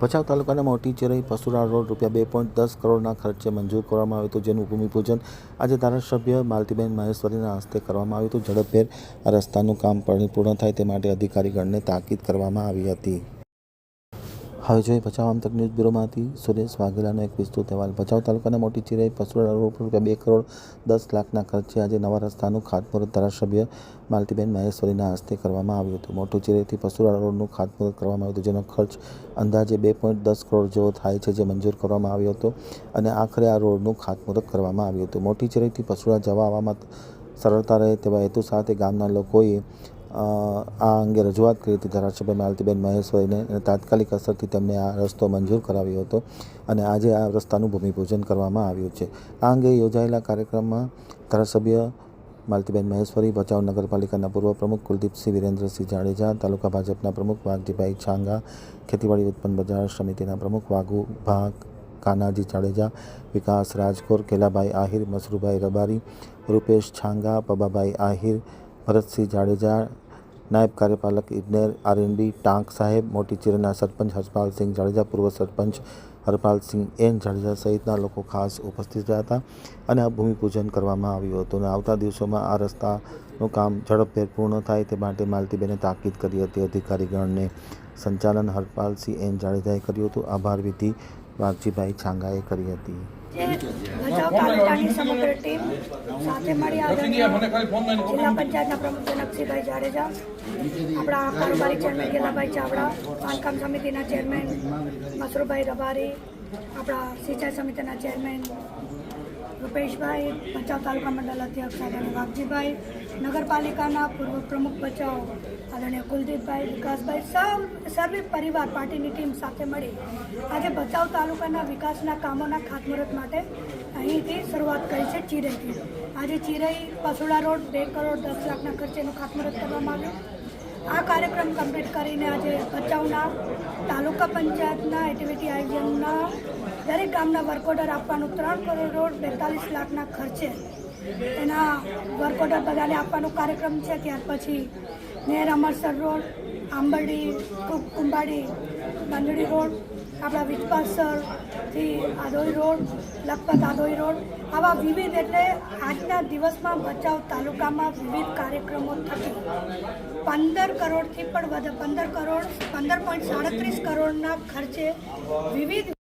ભચાઉ તાલુકાના મોટી ચેરઈ પસુરા રોડ રૂપિયા બે પોઈન્ટ દસ કરોડના ખર્ચે મંજૂર કરવામાં આવ્યું હતું, જેનું ભૂમિપૂજન આજે ધારાસભ્ય માલતીબેન મહેશ્વરીના હસ્તે કરવામાં આવ્યું હતું. ઝડપભેર આ રસ્તાનું કામ પરિપૂર્ણ થાય તે માટે અધિકારીગણને તાકીદ કરવામાં આવી હતી. હવે જોઈએ ભચાઉ આમતક ન્યૂઝ બ્યુરોમાંથી સુરેશ વાઘેલાનો એક વિસ્તૃત અહેવાલ. ભચાઉ તાલુકાના મોટી ચિરાઈ પસુરા રોડ રૂપિયા બે કરોડ દસ લાખના ખર્ચે આજે નવા રસ્તાનું ખાતમુહૂર્ત ધારાસભ્ય માલતીબેન મહેશ્વરીના હસ્તે કરવામાં આવ્યું હતું. મોટું ચિરાઈથી પસુરા રોડનું ખાતમુહૂર્ત કરવામાં આવ્યું હતું, જેનો ખર્ચ અંદાજે બે પોઈન્ટ દસ કરોડ જેવો થાય છે, જે મંજૂર કરવામાં આવ્યો હતો અને આખરે આ રોડનું ખાતમુહૂર્ત કરવામાં આવ્યું હતું. મોટી ચિરાઈથી પસુરા જવા આવવામાં સરળતા રહે તેવા હેતુ સાથે ગામના લોકોએ આ અંગે રજૂઆત કરી હતી ધારાસભ્ય માલતીબેન મહેશ્વરીને અને તાત્કાલિક અસરથી તેમને આ રસ્તો મંજૂર કરાવ્યો હતો અને આજે આ રસ્તાનું ભૂમિપૂજન કરવામાં આવ્યું છે. આ અંગે યોજાયેલા કાર્યક્રમમાં ધારાસભ્ય માલતીબેન મહેશ્વરી, ભચાઉ નગરપાલિકાના પૂર્વ પ્રમુખ કુલદીપસિંહ વિરેન્દ્રસિંહ જાડેજા, તાલુકા ભાજપના પ્રમુખ વાઘજીભાઈ છાંગા, ખેતીવાડી ઉત્પન્ન બજાર સમિતિના પ્રમુખ વાઘુ ભાગ, કાનાજી જાડેજા, વિકાસ રાજકોર, કેલાભાઈ આહિર, મસરૂભાઈ રબારી, રૂપેશ છાંગા, પબાભાઈ આહિર ભરતસિંહ જાડેજા, નાયબ કાર્યપાલક ઇજનેર આરએનબી ટાંક સાહેબ, મોટી ચીરના સરપંચ હરપાલસિંહ જાડેજા, પૂર્વ સરપંચ હરપાલસિંહ એન જાડેજા સહિતના લોકો ખાસ ઉપસ્થિત રહ્યા હતા અને આ ભૂમિપૂજન કરવામાં આવ્યું હતું અને આવતા દિવસોમાં આ રસ્તાનું કામ ઝડપભેર પૂર્ણ થાય તે માટે માલતીબેને તાકીદ કરી હતી. અધિકારીગણને સંચાલન હરપાલસિંહ એન જાડેજાએ કર્યું હતું. આભાર વિધિ વાઘજીભાઈ છાંગાએ કરી હતી. ભચાઉ તાલુકાની સમગ્ર ટીમ સાથે મળી આદરણીય જિલ્લા પંચાયતના પ્રમુખ જનકસિંહભાઈ જાડેજા આપણા કારોબારી ચેરમેન ગેલાભાઈ ચાવડા બાંધકામ સમિતિના ચેરમેન મસરૂભાઈ રબારી આપણા સિંચાઈ સમિતિના ચેરમેન રૂપેશભાઈ, ભચાઉ તાલુકા મંડળ અધ્યક્ષ આદરણીય વાઘજીભાઈ, નગરપાલિકાના પૂર્વ પ્રમુખ ભચાઉ આદરણીય કુલદીપભાઈ, વિકાસભાઈ સૌ સર્વે પરિવાર પાર્ટીની ટીમ સાથે મળી આજે ભચાઉ તાલુકાના વિકાસના કામોના ખાતમુહૂર્ત માટે અહીંથી શરૂઆત કરી છે ચિરઈથી આજે ચિરઈ પસુડા રોડ, બે કરોડ દસ લાખના ખર્ચેનું ખાતમુહૂર્ત કરવામાં આવ્યું. આ કાર્યક્રમ કમ્પ્લીટ કરીને આજે ભચાઉના તાલુકા પંચાયતના એક્ટિવિટી આયોજનના દરેક ગામના વર્ક ઓર્ડર આપવાનું ત્રણ કરોડ રોડ બેતાલીસ લાખના ખર્ચે એના વર્ક ઓર્ડર બધાને આપવાનો કાર્યક્રમ છે. ત્યાર પછી નેર અમરસર રોડ, આંબરડી કુ- કુંભાડી, બંદડી રોડ, આપણા વિજપાસરથી આદોઈ રોડ, લખપત આદોઈ રોડ, આવા વિવિધ એટલે આજના દિવસમાં ભચાઉ તાલુકામાં વિવિધ કાર્યક્રમો થકી પંદર કરોડથી પણ વધુ, પંદર કરોડ, પંદર પોઈન્ટ સાડત્રીસ કરોડના ખર્ચે વિવિધ